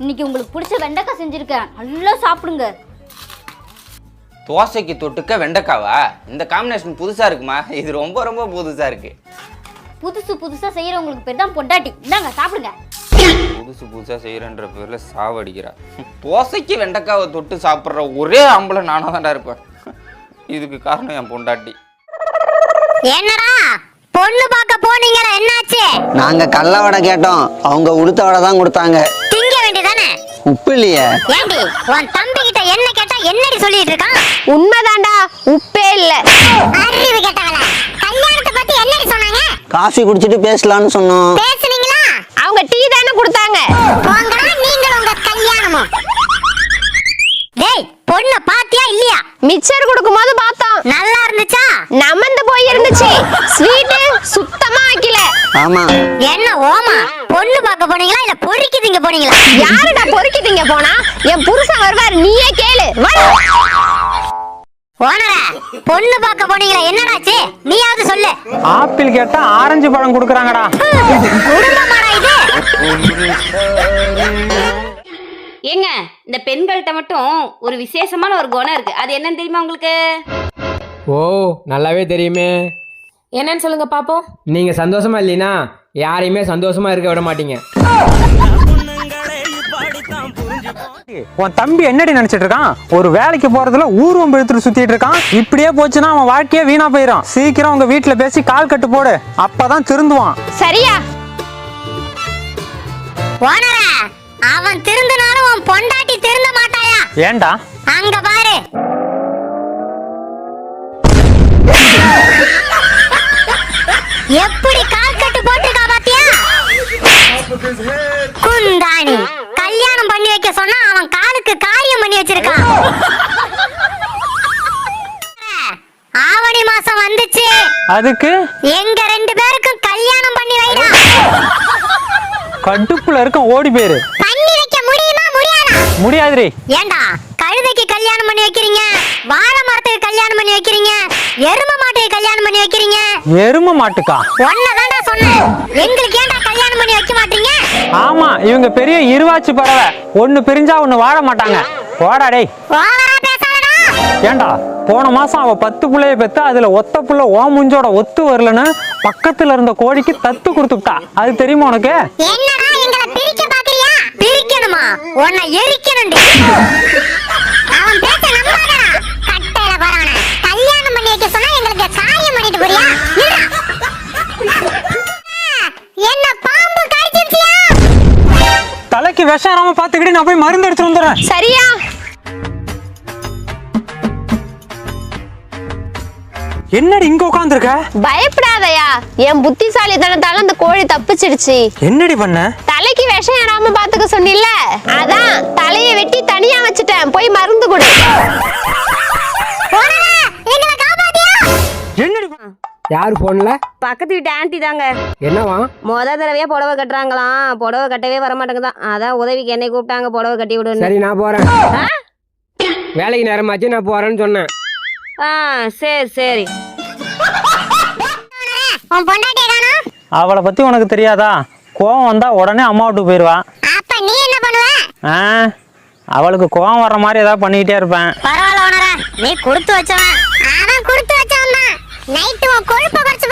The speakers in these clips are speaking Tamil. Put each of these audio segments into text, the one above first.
இன்னைக்கு உங்களுக்கு பிடிச்ச வெண்டைக்காய் செஞ்சிருக்கேன். நல்லா சாப்பிடுங்க. தோசைக்கு தொட்டுக்க வெண்டைக்காவா? இந்த காம்பினேஷன் புதுசா இருக்குமா? இது ரொம்ப ரொம்ப புதுசா இருக்கு. புதுசு புதுசா செய்யறவங்களுக்கு பேர் தான் பொண்டாட்டி. இந்தாங்க சாப்பிடுங்க. புதுசு புதுசா செய்யறன்ற பேர்ல சாவடிக்கிறா. தோசைக்கு வெண்டைக்காவை தொட்டு சாப்பிட்ற ஒரே ஆம்பளை நானும் தான்டா இருப்பேன். இதுக்கு காரணம் என் பொண்டாட்டி. என்னடா? பொண்ணு பார்க்க போனீங்களா என்னாச்சு? நாங்க கள்ள வடை கேட்டோம். அவங்க உளுத்த வடை தான் கொடுத்தாங்க. உப்பு இல்லையே ஏண்டி உன் தம்பி கிட்ட என்ன கேட்டா என்னடி சொல்லிட்டு இருக்கான்? உண்மைதான்டா உப்பே இல்ல. அறிவு கல்யாணத்தை பத்தி என்னடி சொன்னாங்க? காஃபி குடிச்சிட்டு பேசலாம்னு சொன்னோம். பேசுனீங்களா? அவங்க டீ தானே கொடுத்தாங்க. போங்கடா நீங்களும் உங்க கல்யாணமும். டேய் பொண்ணு பாத்தியா இல்லையா? மிச்சர் கொடுக்கும்போது பார்த்தோம். நல்லா இருந்துச்சா? நமந்து போய் இருந்துச்சு. ஸ்வீட்டு சுத்தமா ஆக்கல ஆமா. என்ன ஓமா? பொண்ணு பார்க்க போனீங்களா? இல்ல பொறுக்கி திங்க போனீங்களா? யாருடா பொறுக்கிட்டீங்க போனா? என் புருஷன் வருவார் நீயே கேளு. வா. ஓனர பொண்ணு பார்க்க போனீங்களா? என்னடாச்சு? நீயாவது சொல்லு. ஆப்பிள் கேட்டா ஆரஞ்சு பழம் கொடுக்குறாங்கடா. குடும்பமாடா இது. ஏங்க இந்த பெண்கள்கிட்ட மட்டும் ஒரு விசேஷமான ஒரு குணம் இருக்கு. அது என்னன்னு தெரியுமா உங்களுக்கு? ஓ நல்லாவே தெரியுமே. என்னன்னு சொல்லுங்க பாப்போம். நீங்க சந்தோஷமா இல்லைனா யாரையுமே சந்தோஷமா இருக்க விட மாட்டீங்க. உன் தம்பி என்னடி நினைச்சிட்டு இருக்கான்? ஒரு வேலைக்கு போறதுல ஊர்வம் எடுத்துட்டு சுத்திட்டு இருக்கான். இப்படியே போச்சுன்னா அவன் வாழ்க்கையே வீணா போயிடும் சீக்கிரம் உங்க வீட்டுல பேசி கால் கட்டு போடு. அப்பதான் திருந்துவான். சரியா? ஓனர அவன் திருந்தினாலும் உன் பொண்டாட்டி திருந்த மாட்டாயா? ஏன்டா அங்க பாரு. எப்படி கால் கட்டு போட்டிருக்கா பாத்தியா? குந்தாணி. கல்யாணம் பண்ணி வைக்க சொன்னா அவன் காலுக்கு காரியம் பண்ணி வச்சிருக்கான். ஆவணி மாசம் வந்துச்சு. அதுக்கு? எங்க ரெண்டு பேருக்கும் கல்யாணம் பண்ணி வைடா. கடுப்புல இருக்க ஓடி போயிரு. பண்ணி வைக்க முடியுமா முடியாதா? முடியாதுரி ஏண்டா கழுதைக்கு கல்யாணம் பண்ணி வைக்கிறீங்க வாழை மரத்துக்கு கல்யாணம் பண்ணி வைக்கிறீங்க எரும மாட்டுக்கு கல்யாணம் பண்ணி வைக்கிறீங்க எரும மாட்டுக்கா. ஒன்னதான்டா சொன்னேன் எங்களுக்கு ஏன்டா கல்யாணம் பண்ணி வைக்க மாட்டீங்க? ஆமா இவங்க பெரிய இருவாச்சி பறவை. ஒண்ணு பிரிஞ்சா ஒண்ணு வாழ மாட்டாங்க. போடா டேய். ஓவரா பேசாதடா. ஏன்டா போன மாசம் அவ பத்து புள்ளைய பெத்து அதுல ஒத்த புள்ள ஓ முஞ்சோட ஒத்து வரலன்னு பக்கத்துல இருந்த கோழிக்கு தத்து கொடுத்துட்டா. அது தெரியுமா உனக்கு? என்னடா எங்களை பிரிக்க பாக்குறியா? பிரிக்கணுமா? உன்னை எரிக்கணும்டி. நான் போய் மருந்து எடுத்துட்டு வந்துடுறேன். சரியா? என்னடி இங்க உட்காந்துருக்க பயப்படாதயா. என் புத்திசாலித்தனத்தால அந்த கோழி தப்பிச்சிடுச்சு. என்னடி பண்ண? தலைக்கு விஷம் ஏறாம பாத்துக்க சொன்னில்ல? அதான் தலையை வெட்டி தனியா வச்சுட்டேன். போய் மருந்து கொடு. யார் போன்ல? பக்கத்து வீட்டு ஆண்டி தாங்க. என்னவா? முத தடவையா புடவை கட்டுறாங்களாம். புடவை கட்டவே வர மாட்டேங்குதான் அதான் உதவிக்கு என்னை கூப்பிட்டாங்க புடவை கட்டி விடுன்னு. சரி நான் போறேன். வேலைக்கு நேரமாச்சு நான் போறேன்னு சொன்னேன். ஆ சரி சரி. உன் பொண்டாட்டியை காணோம் அவளை பத்தி உனக்கு தெரியாதா? கோவம் வந்தா உடனே அம்மா வீட்டுக்கு போயிடுவா அப்ப நீ என்ன பண்ணுவ? ஆ? அவளுக்கு கோவம் வர்ற மாதிரி ஏதாவது பண்ணிக்கிட்டே இருப்பேன். பரவாயில்ல நீ கொடுத்து வச்சவன். அவன் கொடுத்து நைட்டு உன் கொழுப்ப குறைச்சு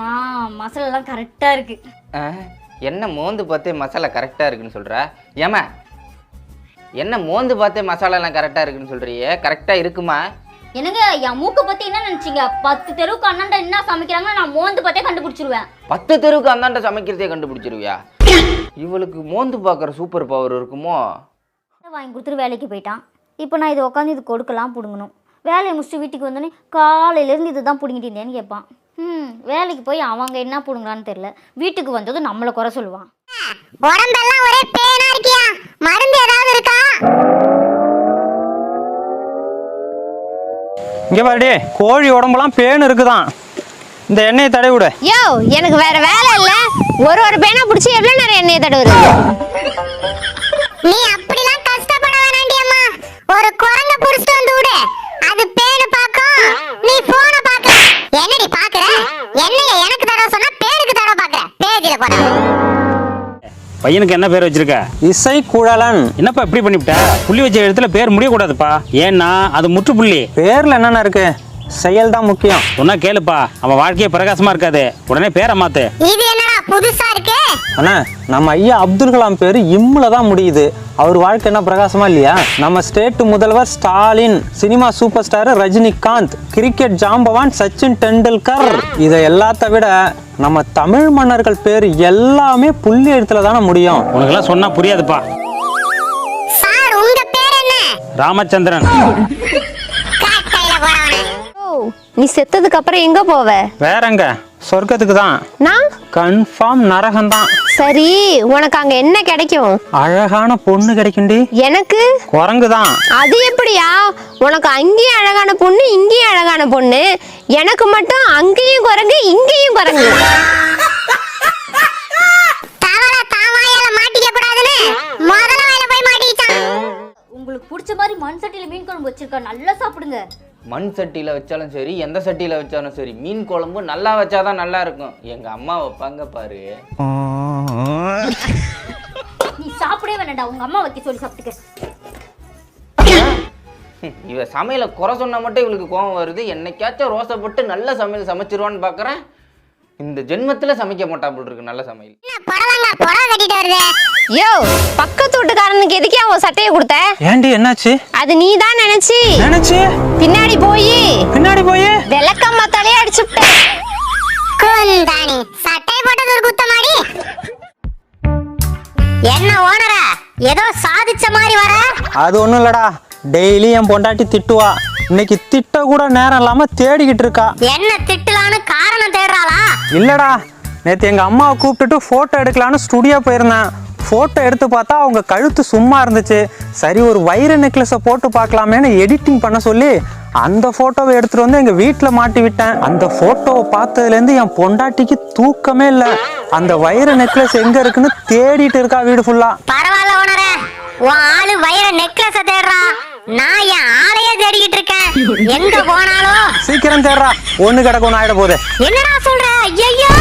ஆ மசாலாலாம் கரெக்டா இருக்கு. என்ன மோந்து பார்த்தே மசாலா கரெக்டாக இருக்குன்னு சொல்கிற ஏமா என்ன மோந்து பார்த்தே மசாலாலாம் கரெக்டாக இருக்குன்னு சொல்கிறியே கரெக்டாக இருக்குமா? என்னங்க என் மூக்க பத்தி என்ன நினைச்சீங்க? பத்து தெருவுக்கு அண்ணாண்ட என்ன சமைக்கிறாங்க நான் மோந்து பார்த்தே கண்டுபிடிச்சிருவேன். பத்து தெருவுக்கு அந்தாண்ட சமைக்கிறதே கண்டுபிடிச்சிருவியா? இவளுக்கு மோந்து பார்க்குற சூப்பர் பவர் இருக்குமோ? வாங்கி கொடுத்துட்டு வேலைக்கு போயிட்டான். இப்போ நான் இதை உட்காந்து இது கொடுக்கலாம் பிடுங்கணும். வேலையை முடிச்சுட்டு வீட்டுக்கு வந்தோடனே காலையிலேருந்து இது தான் பிடுங்கிட்டு இருந்தேன்னு கேட்பான் ம் வேலைக்கு போய் அவங்க என்ன பிடுங்கலான்னு தெரில வீட்டுக்கு வந்ததும் நம்மளை குறை சொல்லுவான். உடம்பெல்லாம் ஒரே பேனா இருக்கியா? மருந்து ஏதாவது இருக்கா? இங்க பாருடி கோழி உடம்பெல்லாம் பேன் இருக்குதான். இந்த எண்ணெயை தடவி விடு யோ எனக்கு வேற வேலை இல்ல. ஒரு ஒரு பேனா பிடிச்சி எவ்வளவு நேரம் எண்ணெயை தடவுறது? நீ அப்படிலாம் கஷ்டப்பட வேணாண்டி அம்மா. ஒரு குரங்க புடிச்சிட்டு வந்து விடு. நீ போன பாக்குற. என்னடி பாக்குற? என்னைய எனக்கு தடவை சொன்னா பேருக்கு தடவை பாக்குற. பேஜில போற பையனுக்கு என்ன பேர் வச்சிருக்க? இசை குழலன். என்னப்பா இப்படி பண்ணிவிட்ட? புள்ளி வச்ச இடத்துல பேர் முடியக்கூடாதுப்பா. ஏன்னா அது முற்றுப்புள்ளி. பேர்ல என்னென்ன இருக்கு? செயல் தான் முக்கியம். சொன்னா கேளுப்பா. அவன் வாழ்க்கையே பிரகாசமா இருக்காது. உடனே பேரை மாத்து. இது என்னடா புதுசா இருக்கு? அண்ணா நம்ம ஐயா அப்துல் கலாம் பேர் இம்முல தான் முடியுது. அவர் வாழ்க்கை என்ன பிரகாசமா இல்லையா? நம்ம ஸ்டேட் முதல்வர் Stalin cinema super star Rajinikanth cricket ஜாம்பவான் சச்சின் டெண்டுல்கர். இதை எல்லாத்த விட நம்ம தமிழ் மன்னர்கள் பேர் எல்லாமே புள்ளி எழுத்துல தானே முடியும். உனக்கெல்லாம் சொன்னா புரியாதுப்பா. சார் உங்க பேர் என்ன? ராமச்சந்திரன். நீ செத்ததுக்கு அப்புறம் எங்க போவ? வேறங்க சொர்க்கத்துக்கு தான் நான் கன்ஃபார்ம் நரகம்தான். சரி உனக்கு அங்க என்ன கிடைக்கும்? அழகான பொண்ணு கிடைக்குண்டி எனக்கு? குரங்கு தான் அது எப்படியா? உனக்கு அங்கேயும் அழகான பொண்ணு இங்கேயும் அழகான பொண்ணு. எனக்கு மட்டும் அங்கேயும் குரங்கு இங்கேயும் குரங்கு. உங்களுக்கு பிடிச்ச மாதிரி மண் சட்டியில் மீன் குழம்பு வச்சிருக்கா நல்லா சாப்பிடுங்க. மண் சட்டியில் வச்சாலும் சரி எந்த சட்டியில் வச்சாலும் சரி மீன் குழம்பு நல்லா வச்சாதான் நல்லா இருக்கும். எங்கள் அம்மா வைப்பாங்க பாரு. நீ சாப்பிடவே வேணாம்டா உங்க அம்மா வைக்க சொல்லி சாப்பிட்டுக்க. இவ சமையலை குறை சொன்னா மட்டும் இவளுக்கு கோவம் வருது. என்னைக்காச்சும் ரோசப்பட்டு நல்ல சமையல் சமைச்சிருவான்னு பார்க்குறேன் இந்த ஜென்மத்தில் சமைக்க மாட்டா போல் இருக்கு நல்ல சமையல். யோ பக்கத்து வீட்டுக்காரனுக்கு எதுக்கே அவன் சட்டையை கொடுத்த? ஏண்டி என்னாச்சு? அது நீ தான் நினைச்சு. நினைச்சு? பின்னாடி போய். பின்னாடி போய்? விளக்கம்மா தலையே அடிச்சு விட்ட. சட்டை போட்டது ஒரு குத்தமாடி என்ன ஓனர? ஏதோ சாதிச்ச மாதிரி வர? அது ஒன்றும் இல்லடா. டெய்லி என் பொண்டாட்டி திட்டுவா. இன்னைக்கு திட்ட கூட நேரம் இல்லாம தேடிக்கிட்டு இருக்கா. என்ன திட்டலான்னு காரணம் தேடுறாளா? இல்லடா நேற்று எங்க அம்மாவை கூப்பிட்டுட்டு போட்டோ எடுக்கலான்னு ஸ்டுடியோ போயிருந்தேன். போட்டோ எடுத்து பார்த்தா அவங்க கழுத்து சும்மா இருந்துச்சு. சரி ஒரு வைர நெக்லஸை போட்டு பார்க்கலாமேன்னு எடிட்டிங் பண்ண சொல்லி அந்த போட்டோவை எடுத்துட்டு வந்து எங்க வீட்டில் மாட்டி விட்டேன். அந்த போட்டோவை பார்த்ததுலேருந்து என் பொண்டாட்டிக்கு தூக்கமே இல்லை. அந்த வைர நெக்லஸ் எங்க இருக்குன்னு தேடிட்டு இருக்கா வீடு ஃபுல்லா பரவாயில்ல ஓனர உன் ஆளு வயிற நெக்லஸ தேடுறா. நான் என் ஆளையே தேடிக்கிட்டு இருக்கேன். எங்க போனாலும் சீக்கிரம் தேடுறா. ஒன்று கிடக்கும் ஆயிட போகுது. என்னடா சொல்ற? ஐயோ